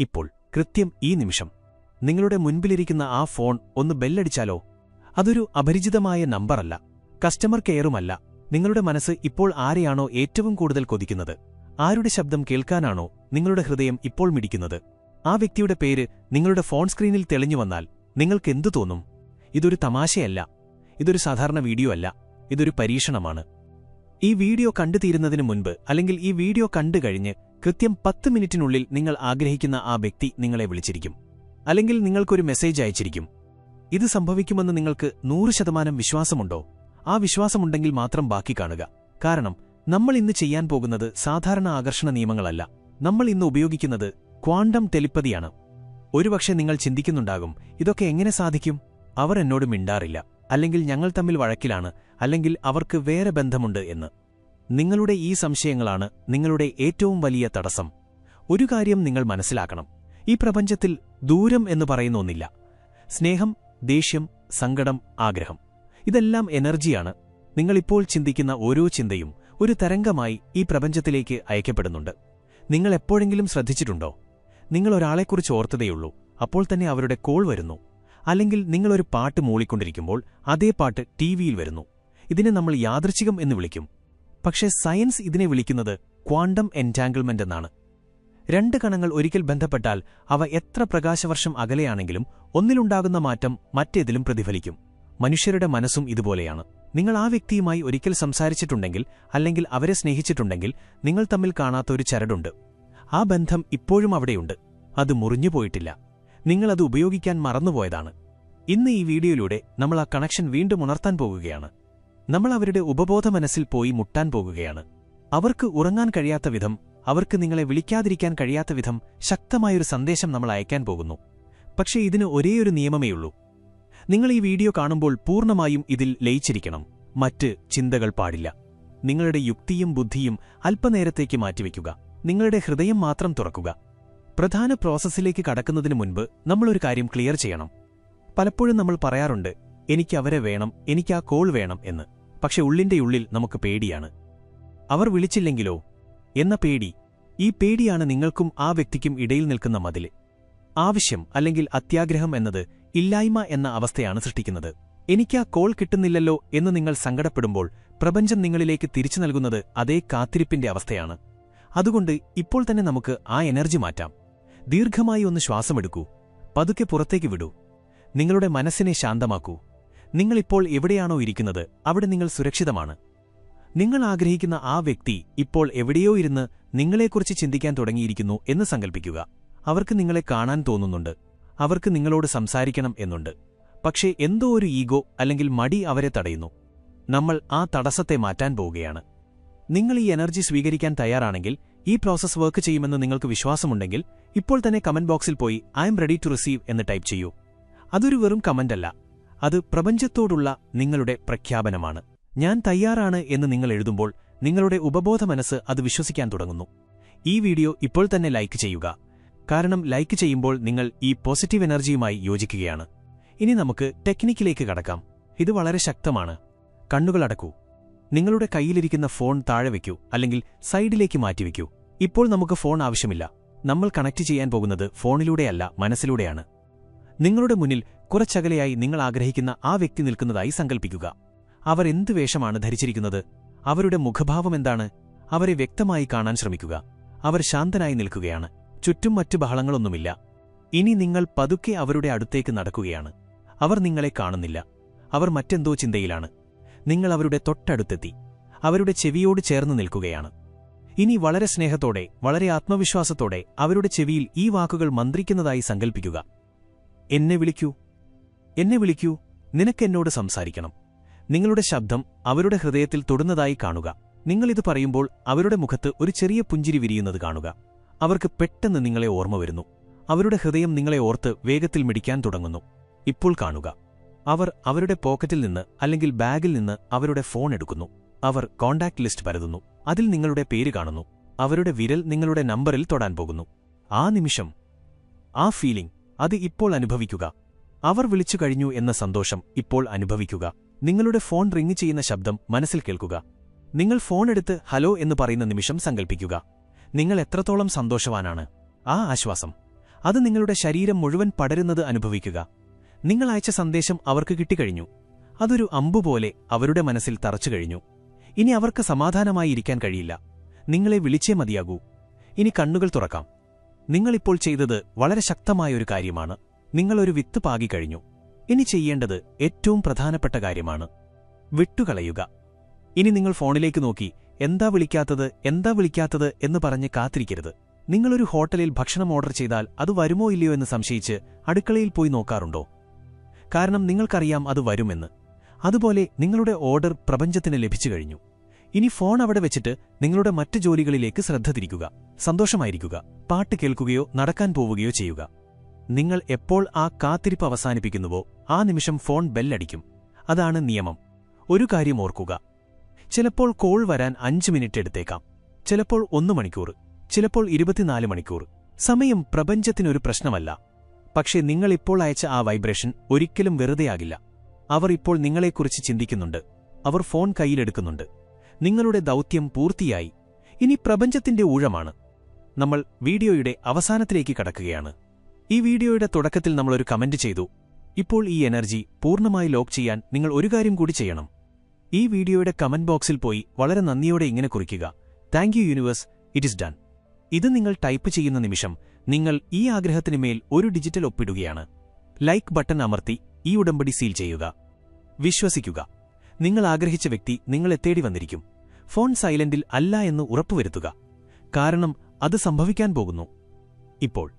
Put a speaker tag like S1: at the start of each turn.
S1: ഇപ്പോൾ കൃത്യം ഈ നിമിഷം. നിങ്ങളുടെ മുൻപിലിരിക്കുന്ന ആ ഫോൺ ഒന്ന് ബെല്ലടിച്ചാലോ? അതൊരു അപരിചിതമായ നമ്പറല്ല. കസ്റ്റമർ കെയറുമല്ല. നിങ്ങളുടെ മനസ്സ് ഇപ്പോൾ ആരെയാണോ ഏറ്റവും കൂടുതൽ കൊതിക്കുന്നത്? ആരുടെ ശബ്ദം കേൾക്കാനാണോ നിങ്ങളുടെ ഹൃദയം ഇപ്പോൾ മിടിക്കുന്നത്? ആ വ്യക്തിയുടെ പേര് നിങ്ങളുടെ ഫോൺ സ്ക്രീനിൽ തെളിഞ്ഞു വന്നാൽ നിങ്ങൾക്ക് എന്തു തോന്നും? ഇതൊരു തമാശയല്ല. ഇതൊരു സാധാരണ വീഡിയോ അല്ല. ഇതൊരു പരീക്ഷണമാണ്. ഈ വീഡിയോ കണ്ടു തീരുന്നതിന് മുൻപ് അല്ലെങ്കിൽ ഈ വീഡിയോ കണ്ടു കഴിഞ്ഞ് കൃത്യം പത്ത് മിനിറ്റിനുള്ളിൽ നിങ്ങൾ ആഗ്രഹിക്കുന്ന ആ വ്യക്തി നിങ്ങളെ വിളിച്ചിരിക്കും. അല്ലെങ്കിൽ നിങ്ങൾക്കൊരു മെസ്സേജ് അയച്ചിരിക്കും. ഇത് സംഭവിക്കുമെന്ന് നിങ്ങൾക്ക് നൂറ് ശതമാനം വിശ്വാസമുണ്ടോ? ആ വിശ്വാസമുണ്ടെങ്കിൽ മാത്രം ബാക്കി കാണുക. കാരണം നമ്മൾ ഇന്ന് ചെയ്യാൻ പോകുന്നത് സാധാരണ ആകർഷണ നിയമങ്ങളല്ല. നമ്മൾ ഇന്ന് ഉപയോഗിക്കുന്നത് ക്വാണ്ടം ടെലിപ്പതിയാണ്. ഒരുപക്ഷെ നിങ്ങൾ ചിന്തിക്കുന്നുണ്ടാകും ഇതൊക്കെ എങ്ങനെ സാധിക്കും? അവർ എന്നോട് മിണ്ടാറില്ല. അല്ലെങ്കിൽ ഞങ്ങൾ തമ്മിൽ വഴക്കിലാണ്. അല്ലെങ്കിൽ അവർക്ക് വേറെ ബന്ധമുണ്ട് എന്ന്. നിങ്ങളുടെ ഈ സംശയങ്ങളാണ് നിങ്ങളുടെ ഏറ്റവും വലിയ തടസ്സം. ഒരു കാര്യം നിങ്ങൾ മനസ്സിലാക്കണം. ഈ പ്രപഞ്ചത്തിൽ ദൂരം എന്ന് പറയുന്ന ഒന്നില്ല. സ്നേഹം ദേഷ്യം സങ്കടം ആഗ്രഹം. ഇതെല്ലാം എനർജിയാണ്. നിങ്ങളിപ്പോൾ ചിന്തിക്കുന്ന ഓരോ ചിന്തയും ഒരു തരംഗമായി ഈ പ്രപഞ്ചത്തിലേക്ക് അയക്കപ്പെടുന്നുണ്ട്. നിങ്ങൾ എപ്പോഴെങ്കിലും ശ്രദ്ധിച്ചിട്ടുണ്ടോ? നിങ്ങൾ ഒരാളെക്കുറിച്ച് ഓർത്തതേയുള്ളൂ. അപ്പോൾ തന്നെ അവരുടെ കോൾ വരുന്നു. അല്ലെങ്കിൽ നിങ്ങളൊരു പാട്ട് മൂളിക്കൊണ്ടിരിക്കുമ്പോൾ അതേ പാട്ട് ടിവിയിൽ വരുന്നു. ഇതിനെ നമ്മൾ യാദൃച്ഛികം എന്ന് വിളിക്കും. പക്ഷേ സയൻസ് ഇതിനെ വിളിക്കുന്നത് ക്വാണ്ടം എന്റാങ്കിൾമെന്റ് എന്നാണ്. രണ്ട് കണങ്ങൾ ഒരിക്കൽ ബന്ധപ്പെട്ടാൽ അവ എത്ര പ്രകാശവർഷം അകലെയാണെങ്കിലും ഒന്നിലുണ്ടാകുന്ന മാറ്റം മറ്റേതിലും പ്രതിഫലിക്കും. മനുഷ്യരുടെ മനസ്സും ഇതുപോലെയാണ്. നിങ്ങൾ ആ വ്യക്തിയുമായി ഒരിക്കൽ സംസാരിച്ചിട്ടുണ്ടെങ്കിൽ അല്ലെങ്കിൽ അവരെ സ്നേഹിച്ചിട്ടുണ്ടെങ്കിൽ നിങ്ങൾ തമ്മിൽ കാണാത്ത ഒരു ചരടുണ്ട്. ആ ബന്ധം ഇപ്പോഴും അവിടെയുണ്ട്. അത് മുറിഞ്ഞു മുറിഞ്ഞുപോയിട്ടില്ല നിങ്ങളത് ഉപയോഗിക്കാൻ മറന്നുപോയതാണ്. ഇന്ന് ഈ വീഡിയോയിലൂടെ നമ്മൾ ആ കണക്ഷൻ വീണ്ടും ഉണർത്താൻ പോകുകയാണ്. നമ്മൾ അവരുടെ ഉപബോധ മനസ്സിൽ പോയി മുട്ടാൻ പോകുകയാണ്. അവർക്ക് ഉറങ്ങാൻ കഴിയാത്ത വിധം അവർക്ക് നിങ്ങളെ വിളിക്കാതിരിക്കാൻ കഴിയാത്ത വിധം ശക്തമായൊരു സന്ദേശം നമ്മൾ അയക്കാൻ പോകുന്നു. പക്ഷേ ഇതിന് ഒരേയൊരു നിയമമേയുള്ളൂ നിങ്ങൾ ഈ വീഡിയോ കാണുമ്പോൾ പൂർണമായും ഇതിൽ ലയിച്ചിരിക്കണം. മറ്റ് ചിന്തകൾ പാടില്ല. നിങ്ങളുടെ യുക്തിയും ബുദ്ധിയും അല്പനേരത്തേക്ക് മാറ്റിവെക്കുക. നിങ്ങളുടെ ഹൃദയം മാത്രം തുറക്കുക. പ്രധാന പ്രോസസ്സിലേക്ക് കടക്കുന്നതിന് മുൻപ് നമ്മളൊരു കാര്യം ക്ലിയർ ചെയ്യണം. പലപ്പോഴും നമ്മൾ പറയാറുണ്ട് എനിക്ക് അവരെ വേണം എനിക്ക് ആ കോൾ വേണം എന്ന്. പക്ഷെ ഉള്ളിന്റെ ഉള്ളിൽ നമുക്ക് പേടിയാണ്. അവർ വിളിച്ചില്ലെങ്കിലോ? എന്ന പേടി. ഈ പേടിയാണ് നിങ്ങൾക്കും ആ വ്യക്തിക്കും ഇടയിൽ നിൽക്കുന്ന മതിൽ ആവശ്യം അല്ലെങ്കിൽ അത്യാഗ്രഹം എന്നത് ഇല്ലായ്മ എന്ന അവസ്ഥയാണ് സൃഷ്ടിക്കുന്നത്. എനിക്കാ കോൾ കിട്ടുന്നില്ലല്ലോ എന്ന് നിങ്ങൾ സങ്കടപ്പെടുമ്പോൾ പ്രപഞ്ചം നിങ്ങളിലേക്ക് തിരിച്ചു നൽകുന്നത് അതേ കാത്തിരിപ്പിന്റെ അവസ്ഥയാണ്. അതുകൊണ്ട് ഇപ്പോൾ തന്നെ നമുക്ക് ആ എനർജി മാറ്റാം. ദീർഘമായി ഒന്ന് ശ്വാസമെടുക്കൂ. പതുക്കെ പുറത്തേക്ക് വിടൂ. നിങ്ങളുടെ മനസ്സിനെ ശാന്തമാക്കൂ. നിങ്ങളിപ്പോൾ എവിടെയാണോ ഇരിക്കുന്നത് അവിടെ നിങ്ങൾ സുരക്ഷിതമാണ്. നിങ്ങൾ ആഗ്രഹിക്കുന്ന ആ വ്യക്തി ഇപ്പോൾ എവിടെയോ ഇരുന്ന് നിങ്ങളെക്കുറിച്ച് ചിന്തിക്കാൻ തുടങ്ങിയിരിക്കുന്നു എന്ന് സങ്കൽപ്പിക്കുക. അവർക്ക് നിങ്ങളെ കാണാൻ തോന്നുന്നുണ്ട്. അവർക്ക് നിങ്ങളോട് സംസാരിക്കണം എന്നുണ്ട്. പക്ഷേ എന്തോ ഒരു ഈഗോ അല്ലെങ്കിൽ മടി അവരെ തടയുന്നു. നമ്മൾ ആ തടസ്സത്തെ മാറ്റാൻ പോവുകയാണ്. നിങ്ങൾ ഈ എനർജി സ്വീകരിക്കാൻ തയ്യാറാണെങ്കിൽ ഈ പ്രോസസ് വർക്ക് ചെയ്യുമെന്ന് നിങ്ങൾക്ക് വിശ്വാസമുണ്ടെങ്കിൽ ഇപ്പോൾ തന്നെ കമന്റ് ബോക്സിൽ പോയി I am ready to receive എന്ന് ടൈപ്പ് ചെയ്യൂ. അതൊരു വെറും കമന്റല്ല. അത് പ്രപഞ്ചത്തോടുള്ള നിങ്ങളുടെ പ്രഖ്യാപനമാണ്. ഞാൻ തയ്യാറാണ് എന്ന് നിങ്ങൾ എഴുതുമ്പോൾ നിങ്ങളുടെ ഉപബോധ മനസ്സ് അത് വിശ്വസിക്കാൻ തുടങ്ങുന്നു. ഈ വീഡിയോ ഇപ്പോൾ തന്നെ ലൈക്ക് ചെയ്യുക. കാരണം ലൈക്ക് ചെയ്യുമ്പോൾ നിങ്ങൾ ഈ പോസിറ്റീവ് എനർജിയുമായി യോജിക്കുകയാണ്. ഇനി നമുക്ക് ടെക്നിക്കിലേക്ക് കടക്കാം. ഇത് വളരെ ശക്തമാണ്. കണ്ണുകളടക്കൂ നിങ്ങളുടെ കയ്യിലിരിക്കുന്ന ഫോൺ താഴെ വയ്ക്കൂ അല്ലെങ്കിൽ സൈഡിലേക്ക് മാറ്റിവെക്കൂ ഇപ്പോൾ നമുക്ക് ഫോൺ ആവശ്യമില്ല. നമ്മൾ കണക്ട് ചെയ്യാൻ പോകുന്നത് ഫോണിലൂടെയല്ല മനസ്സിലൂടെയാണ്. നിങ്ങളുടെ മുന്നിൽ കുറച്ചകലെയായി നിങ്ങൾ ആഗ്രഹിക്കുന്ന ആ വ്യക്തി നിൽക്കുന്നതായി സങ്കൽപ്പിക്കുക. അവർ എന്ത് വേഷമാണ് ധരിച്ചിരിക്കുന്നത്? അവരുടെ മുഖഭാവം എന്താണ്? അവരെ വ്യക്തമായി കാണാൻ ശ്രമിക്കുക. അവർ ശാന്തനായി നിൽക്കുകയാണ്. ചുറ്റും മറ്റു ബഹളങ്ങളൊന്നുമില്ല. ഇനി നിങ്ങൾ പതുക്കെ അവരുടെ അടുത്തേക്ക് നടക്കുകയാണ്. അവർ നിങ്ങളെ കാണുന്നില്ല. അവർ മറ്റെന്തോ ചിന്തയിലാണ്. നിങ്ങൾ അവരുടെ തൊട്ടടുത്തെത്തി. അവരുടെ ചെവിയോട് ചേർന്ന് നിൽക്കുകയാണ്. ഇനി വളരെ സ്നേഹത്തോടെ വളരെ ആത്മവിശ്വാസത്തോടെ അവരുടെ ചെവിയിൽ ഈ വാക്കുകൾ മന്ത്രിക്കുന്നതായി സങ്കൽപ്പിക്കുക. എന്നെ വിളിക്കൂ. എന്നെ വിളിക്കൂ. നിനക്കെന്നോട് സംസാരിക്കണം. നിങ്ങളുടെ ശബ്ദം അവരുടെ ഹൃദയത്തിൽ തൊടുന്നതായി കാണുക. നിങ്ങളിത് പറയുമ്പോൾ അവരുടെ മുഖത്ത് ഒരു ചെറിയ പുഞ്ചിരി വിരിയുന്നത് കാണുക. അവർക്ക് പെട്ടെന്ന് നിങ്ങളെ ഓർമ്മ വരുന്നു. അവരുടെ ഹൃദയം നിങ്ങളെ ഓർത്ത് വേഗത്തിൽ മിടിക്കാൻ തുടങ്ങുന്നു. ഇപ്പോൾ കാണുക. അവർ അവരുടെ പോക്കറ്റിൽ നിന്ന് അല്ലെങ്കിൽ ബാഗിൽ നിന്ന് അവരുടെ ഫോൺ എടുക്കുന്നു. അവർ കോണ്ടാക്ട് ലിസ്റ്റ് പരതുന്നു. അതിൽ നിങ്ങളുടെ പേര് കാണുന്നു. അവരുടെ വിരൽ നിങ്ങളുടെ നമ്പറിൽ തൊടാൻ പോകുന്നു. ആ നിമിഷം ആ ഫീലിംഗ് അത് ഇപ്പോൾ അനുഭവിക്കുക. അവർ വിളിച്ചു കഴിഞ്ഞു എന്ന സന്തോഷം ഇപ്പോൾ അനുഭവിക്കുക. നിങ്ങളുടെ ഫോൺ റിങ് ചെയ്യുന്ന ശബ്ദം മനസ്സിൽ കേൾക്കുക. നിങ്ങൾ ഫോൺ എടുത്ത് ഹലോ എന്ന് പറയുന്ന നിമിഷം സങ്കൽപ്പിക്കുക. നിങ്ങൾ എത്രത്തോളം സന്തോഷവാനാണ്? ആ ആശ്വാസം. അത് നിങ്ങളുടെ ശരീരം മുഴുവൻ പടരുന്നത് അനുഭവിക്കുക. നിങ്ങൾ അയച്ച സന്ദേശം അവർക്ക് കിട്ടിക്കഴിഞ്ഞു. അതൊരു അമ്പുപോലെ അവരുടെ മനസ്സിൽ തറച്ചു കഴിഞ്ഞു. ഇനി അവർക്ക് സമാധാനമായി ഇരിക്കാൻ കഴിയില്ല. നിങ്ങളെ വിളിച്ചേ മതിയാകൂ. ഇനി കണ്ണുകൾ തുറക്കാം. നിങ്ങളിപ്പോൾ ചെയ്തത് വളരെ ശക്തമായൊരു കാര്യമാണ്. നിങ്ങളൊരു വിത്ത് പാകിക്കഴിഞ്ഞു ഇനി ചെയ്യേണ്ടത് ഏറ്റവും പ്രധാനപ്പെട്ട കാര്യമാണ്. വിട്ടുകളയുക. ഇനി നിങ്ങൾ ഫോണിലേക്ക് നോക്കി എന്താ വിളിക്കാത്തത് എന്താ വിളിക്കാത്തത് എന്ന് പറഞ്ഞ് കാത്തിരിക്കരുത്. നിങ്ങളൊരു ഹോട്ടലിൽ ഭക്ഷണം ഓർഡർ ചെയ്താൽ അത് വരുമോ ഇല്ലയോ എന്ന് സംശയിച്ച് അടുക്കളയിൽ പോയി നോക്കാറുണ്ടോ? കാരണം നിങ്ങൾക്കറിയാം അത് വരുമെന്ന്. അതുപോലെ നിങ്ങളുടെ ഓർഡർ പ്രപഞ്ചത്തിന് ലഭിച്ചു കഴിഞ്ഞു. ഇനി ഫോൺ അവിടെ വെച്ചിട്ട് നിങ്ങളുടെ മറ്റ് ജോലികളിലേക്ക് ശ്രദ്ധ തിരിക്കുക. സന്തോഷമായിരിക്കുക. പാട്ട് കേൾക്കുകയോ നടക്കാൻ പോവുകയോ ചെയ്യുക. നിങ്ങൾ എപ്പോൾ ആ കാത്തിരിപ്പ് അവസാനിപ്പിക്കുന്നുവോ ആ നിമിഷം ഫോൺ ബെല്ലടിക്കും. അതാണ് നിയമം. ഒരു കാര്യം ഓർക്കുക. ചിലപ്പോൾ കോൾ വരാൻ അഞ്ച് മിനിറ്റ് എടുത്തേക്കാം. ചിലപ്പോൾ ഒന്ന് മണിക്കൂർ. ചിലപ്പോൾ ഇരുപത്തിനാല് മണിക്കൂർ. സമയം പ്രപഞ്ചത്തിനൊരു പ്രശ്നമല്ല. പക്ഷേ നിങ്ങളിപ്പോൾ അയച്ച ആ വൈബ്രേഷൻ ഒരിക്കലും വെറുതെയാകില്ല. അവർ ഇപ്പോൾ നിങ്ങളെക്കുറിച്ച് ചിന്തിക്കുന്നുണ്ട്. അവർ ഫോൺ കയ്യിലെടുക്കുന്നുണ്ട്. നിങ്ങളുടെ ദൗത്യം പൂർത്തിയായി. ഇനി പ്രപഞ്ചത്തിന്റെ ഊഴമാണ്. നമ്മൾ വീഡിയോയുടെ അവസാനത്തിലേക്ക് കടക്കുകയാണ്. ഈ വീഡിയോയുടെ തുടക്കത്തിൽ നമ്മളൊരു കമന്റ് ചെയ്തു. ഇപ്പോൾ ഈ എനർജി പൂർണമായി ലോക്ക് ചെയ്യാൻ നിങ്ങൾ ഒരു കാര്യം കൂടി ചെയ്യണം. ഈ വീഡിയോയുടെ കമന്റ് ബോക്സിൽ പോയി വളരെ നന്ദിയോടെ ഇങ്ങനെ കുറിക്കുക. Thank universe it is done. ഇത് നിങ്ങൾ ടൈപ്പ് ചെയ്യുന്ന നിമിഷം നിങ്ങൾ ഈ ആഗ്രഹത്തിന് മേൽ ഒരു ഡിജിറ്റൽ ഒപ്പിടുകയാണ്. ലൈക്ക് ബട്ടൺ അമർത്തി ഈ ഉടമ്പടി സീൽ ചെയ്യുക. വിശ്വസിക്കുക. നിങ്ങൾ ആഗ്രഹിച്ച വ്യക്തി നിങ്ങളെ തേടി വന്നിരിക്കും. ഫോൺ സൈലന്റിൽ അല്ല എന്ന് ഉറപ്പുവരുത്തുക. കാരണം അത് സംഭവിക്കാൻ പോകുന്നു. ഇപ്പോൾ